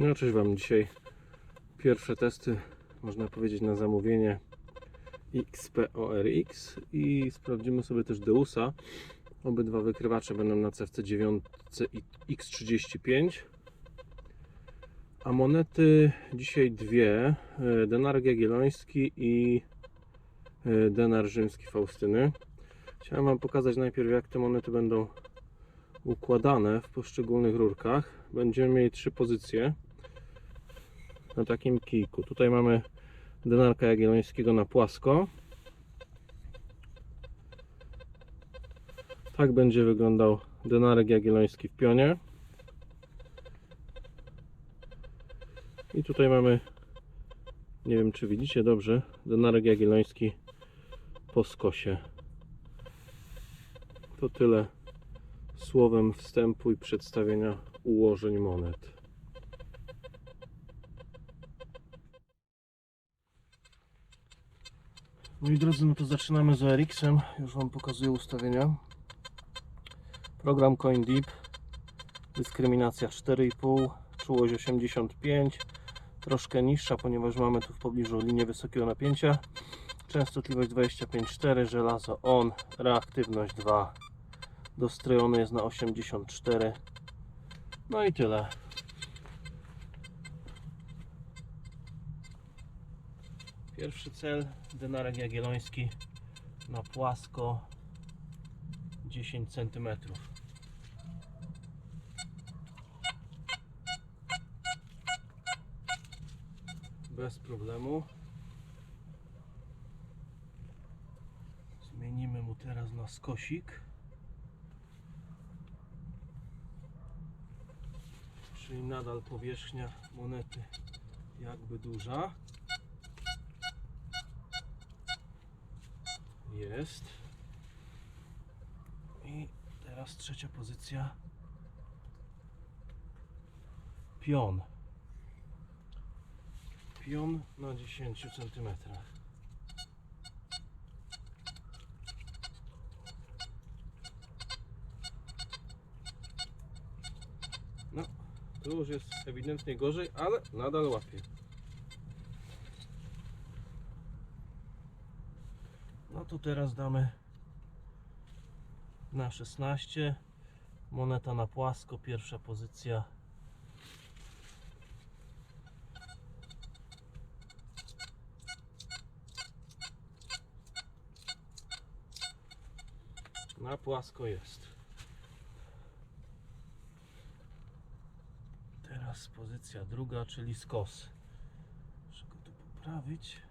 No cześć Wam dzisiaj pierwsze testy można powiedzieć na zamówienie XPORX i sprawdzimy sobie też Deusa. Obydwa wykrywacze będą na CFC 9 i X35 a monety dzisiaj dwie e, denar jagielloński i e, denar rzymski Faustyny. Chciałem Wam pokazać najpierw jak te monety będą układane w poszczególnych rurkach. Będziemy mieli trzy pozycje na takim kijku. Tutaj mamy denarka jagiellońskiego na płasko. Tak będzie wyglądał denarek jagielloński w pionie. I tutaj mamy, nie wiem czy widzicie dobrze, denarek jagielloński po skosie. To tyle słowem wstępu i przedstawienia ułożeń monet. Moi drodzy, no to zaczynamy z ORX-em. Już Wam pokazuję ustawienia. Program CoinDeep. Dyskryminacja 4,5, czułość 85. Troszkę niższa, ponieważ mamy tu w pobliżu linię wysokiego napięcia. Częstotliwość 25,4, żelazo on, reaktywność 2. Dostrojony jest na 84. No i tyle. Pierwszy cel, denarek jagielloński na płasko 10 cm. Bez problemu. Zmienimy mu teraz na skosik. Czyli nadal powierzchnia monety jakby duża. Jest. I teraz trzecia pozycja. Pion. Pion na 10 cm. No, tu już jest ewidentnie gorzej, ale nadal łapie. To teraz damy na 16. Moneta na płasko, pierwsza pozycja. Na płasko jest. Teraz pozycja druga, czyli skos. Muszę go tu poprawić.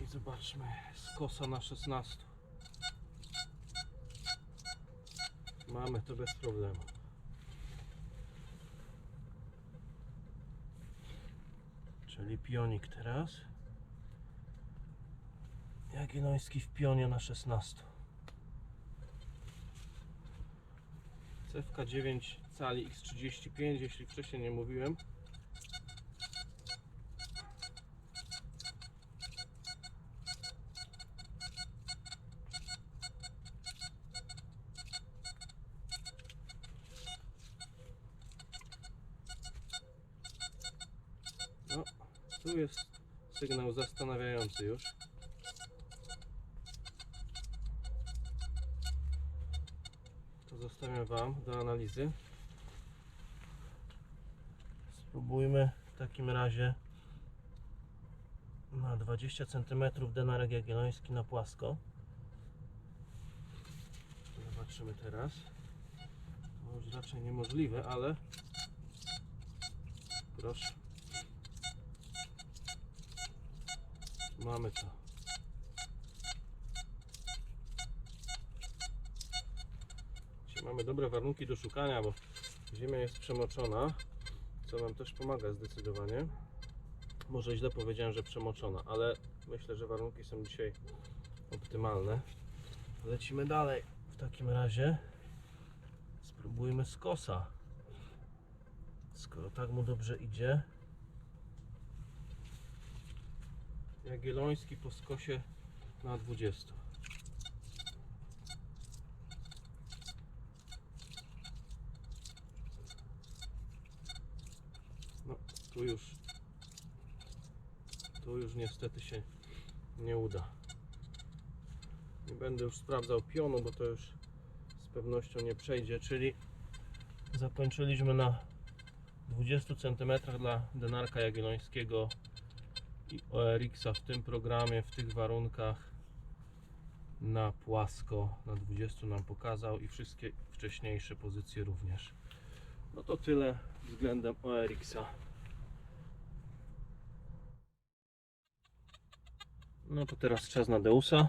I zobaczmy, skosa na 16. Mamy to bez problemu. Czyli pionik teraz. Jagielloński w pionie na 16. Cewka 9 cali X35, jeśli wcześniej nie mówiłem. Zastanawiający już. To zostawiam Wam do analizy. Spróbujmy w takim razie na 20 cm denarek jagielloński na płasko. Zobaczymy teraz. To już raczej niemożliwe, ale proszę. Mamy to. Mamy dobre warunki do szukania, bo ziemia jest przemoczona, co nam też pomaga zdecydowanie. Może źle powiedziałem, że przemoczona, ale myślę, że warunki są dzisiaj optymalne. Lecimy dalej. W takim razie spróbujmy z kosa. Skoro tak mu dobrze idzie. Jagielloński po skosie na 20. No, tu już tu już niestety się nie uda. Nie będę już sprawdzał pionu, bo to już z pewnością nie przejdzie, czyli zakończyliśmy na 20 cm dla denarka jagiellońskiego i ORX-a w tym programie, w tych warunkach na płasko na 20 nam pokazał i wszystkie wcześniejsze pozycje również. No to tyle względem ORX-a. No to teraz czas na Deusa.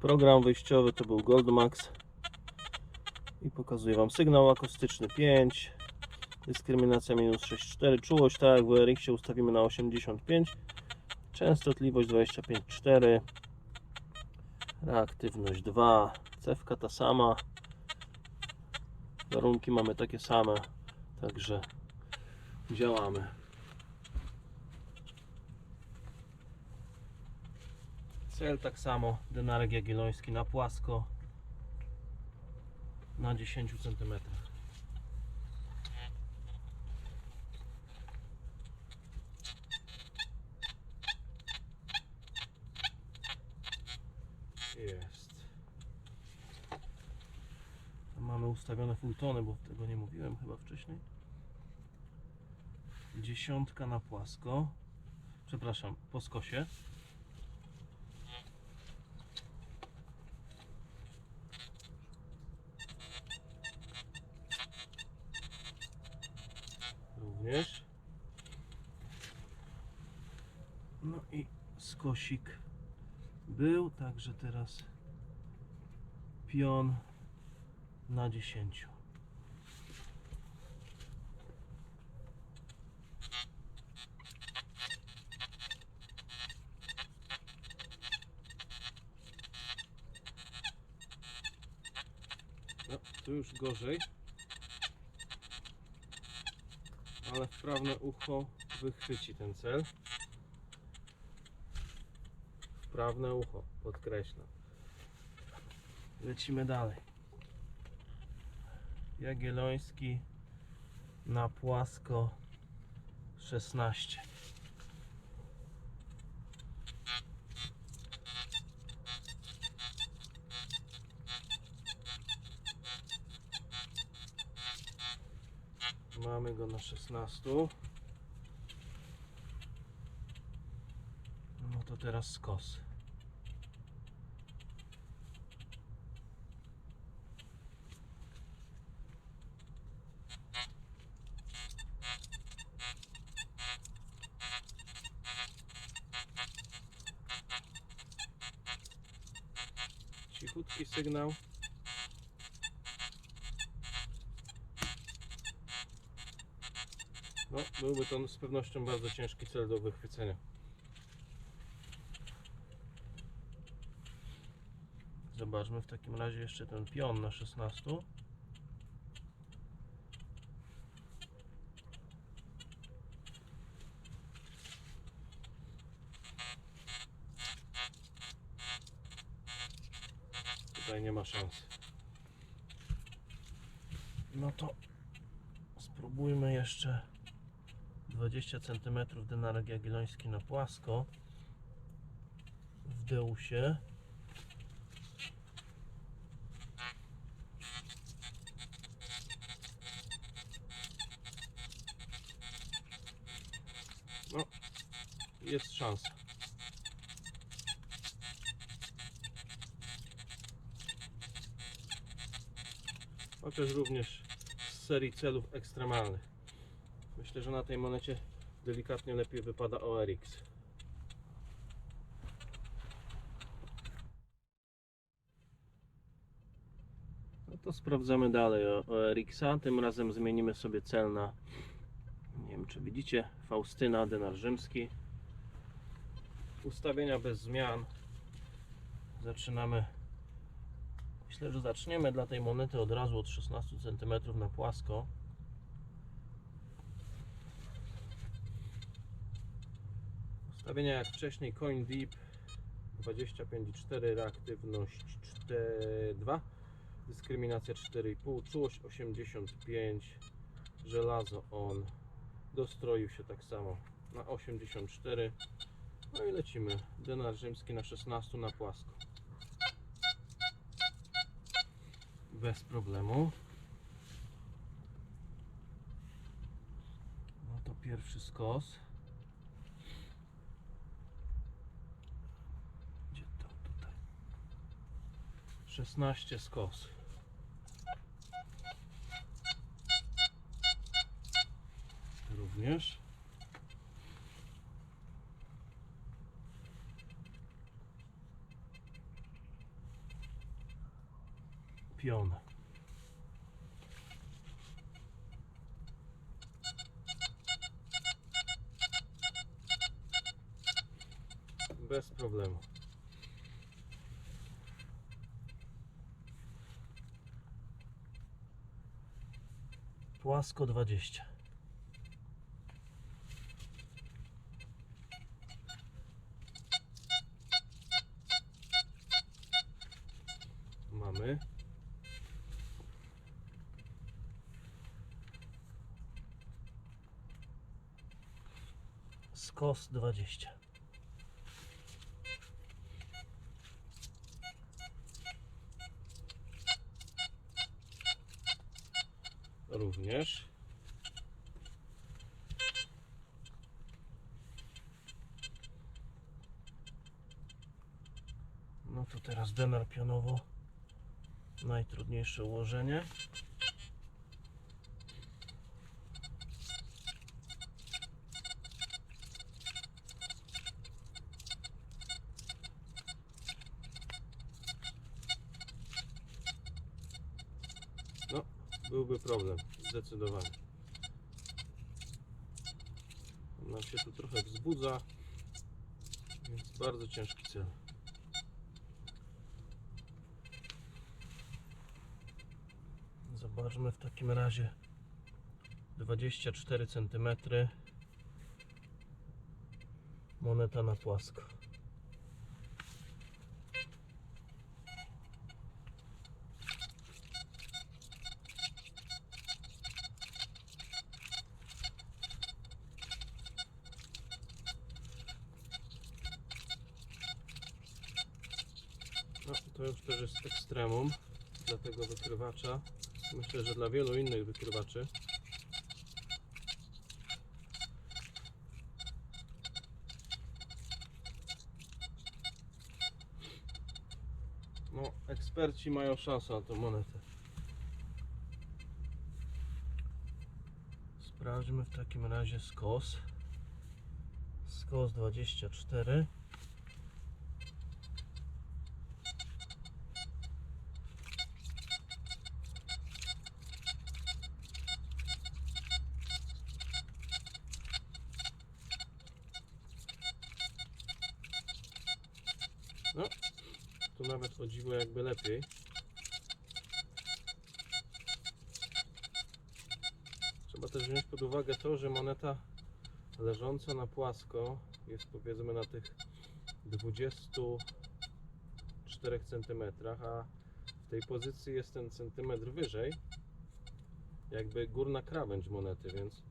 Program wyjściowy to był Goldmax i pokazuję Wam sygnał akustyczny 5 dyskryminacja minus 6,4 czułość tak w RX ustawimy na 85 częstotliwość 25,4 reaktywność 2 cewka ta sama. Warunki mamy takie same także działamy. Cel tak samo. Denarek jagielloński na płasko na 10 cm. Jest. Tam Mamy ustawione fultony, bo tego nie mówiłem chyba wcześniej. Dziesiątka na płasko. Przepraszam, po skosie. również. No i skosik był, także teraz pion na 10. No, tu już gorzej. ale wprawne ucho wychwyci ten cel. Wprawne ucho, podkreślam. Lecimy dalej. Jagielloński na płasko 16. Mamy go na 16. No to teraz skos. Sygnał. No, byłby to z pewnością bardzo ciężki cel do wychwycenia. Zobaczmy w takim razie jeszcze ten pion na 16. Tutaj nie ma szans. No to spróbujmy jeszcze 20 cm denarek jagielloński na płasko. W deusie no jest szansa chociaż również z serii celów ekstremalnych Myślę, że na tej monecie delikatnie lepiej wypada ORX. No to sprawdzamy dalej ORX-a. Tym razem zmienimy sobie cel na nie wiem czy widzicie Faustyna Denar Rzymski. Ustawienia bez zmian. Zaczynamy Myślę, że zaczniemy dla tej monety od razu od 16 cm na płasko. Ustawienia jak wcześniej Coin Deep 25,4 reaktywność 4,2 dyskryminacja 4,5 czułość 85 żelazo on Dostroił się tak samo na 84. No i lecimy. Denar rzymski na 16 na płasko. Bez problemu. No to pierwszy skos. Gdzie to tutaj? 16 skos. Również. Pion. Bez problemu. Płasko 20. Skos 20. Również. No to teraz denar pionowo. Najtrudniejsze ułożenie. Byłby problem, zdecydowanie. On Nam się tu trochę wzbudza, więc bardzo ciężki cel. Zobaczmy w takim razie 24 cm moneta na płasko. To już też jest ekstremum dla tego wykrywacza. Myślę, że dla wielu innych wykrywaczy. No, eksperci mają szansę na tą monetę. Sprawdźmy w takim razie skos. Skos 24. lepiej. Trzeba też wziąć pod uwagę to, że moneta leżąca na płasko jest powiedzmy na tych 24 cm, a w tej pozycji jest ten centymetr wyżej, jakby górna krawędź monety, więc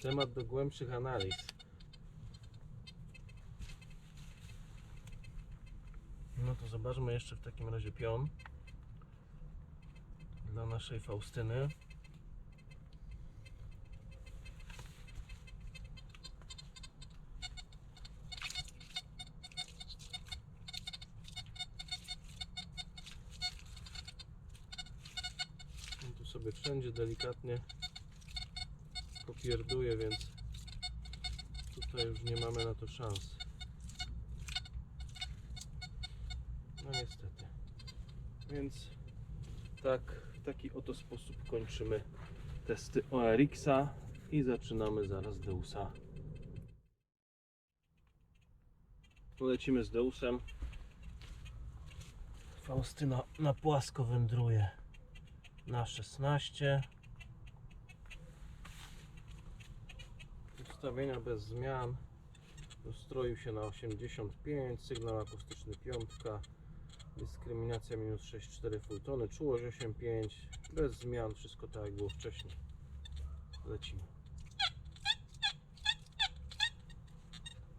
temat do głębszych analiz. No to zobaczmy jeszcze w takim razie pion dla naszej Faustyny. On tu sobie wszędzie delikatnie popierduje, więc tutaj już nie mamy na to szans. No niestety. Więc tak, w taki oto sposób kończymy testy ORX-a i zaczynamy zaraz Deusa. Polecimy z Deusem. Faustyna na płasko wędruje na 16. Ustawienia bez zmian. Ustroił się na 85, sygnał akustyczny piątka, dyskryminacja minus 6,4 Fultony, czułość 8,5, bez zmian, wszystko tak jak było wcześniej. lecimy.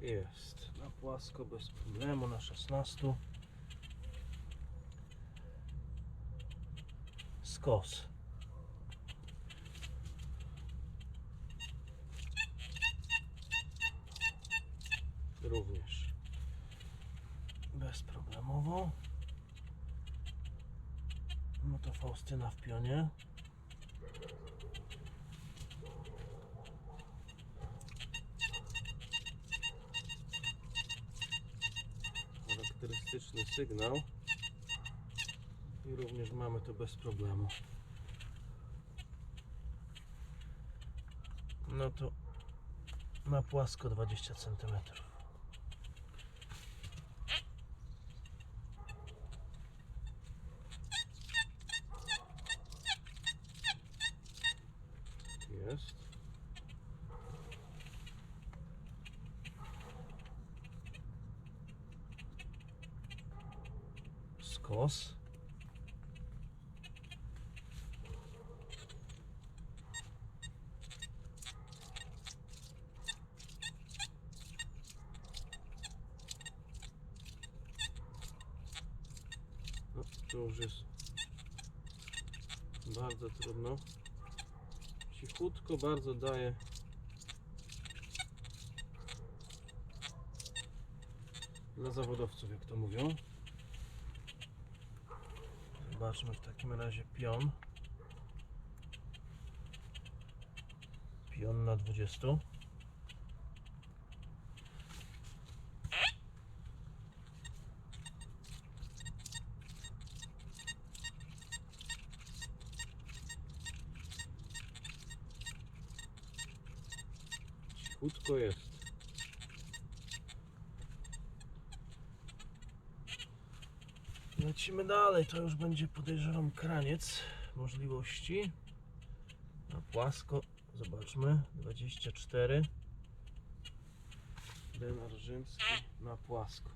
Jest. Na płasko, bez problemu, na 16. Skos. Również. Bezproblemowo. To Faustyna w pionie. charakterystyczny sygnał i również mamy to bez problemu. No to na płasko 20 cm. Jest. Skos. No, to już jest bardzo trudno. Cichutko bardzo daje. Dla zawodowców, jak to mówią. Zobaczmy w takim razie pion. Pion na 20. Cichutko jest. To już będzie podejrzewam kraniec możliwości. Na płasko, zobaczmy, 24. Denar rzymski na płasko.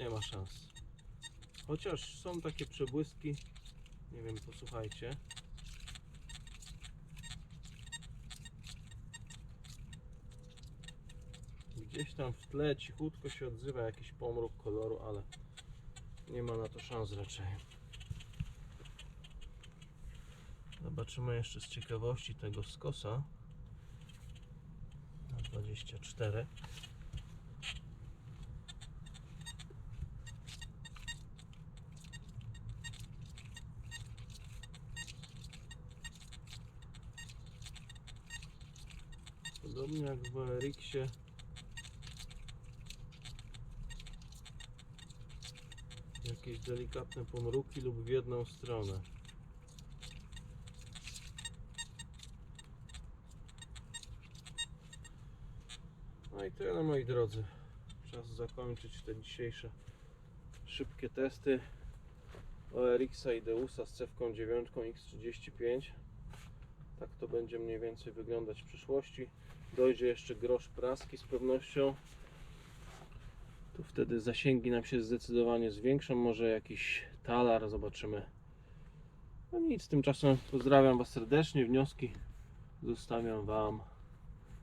Nie ma szans. Chociaż są takie przebłyski, nie wiem, posłuchajcie. Gdzieś tam w tle cichutko się odzywa jakiś pomruk koloru, ale nie ma na to szans raczej. Zobaczymy jeszcze z ciekawości tego skosa na 24. Podobnie jak w Eriksie delikatne pomruki lub w jedną stronę. No i tyle moi drodzy. Czas zakończyć te dzisiejsze szybkie testy ORX i Deusa z cewką 9 X35. Tak to będzie mniej więcej wyglądać w przyszłości. Dojdzie jeszcze grosz praski z pewnością wtedy zasięgi nam się zdecydowanie zwiększą. Może jakiś talar, zobaczymy. No nic, tymczasem pozdrawiam Was serdecznie. Wnioski zostawiam Wam.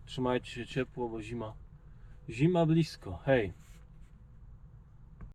Trzymajcie się ciepło, bo zima, zima blisko. Hej!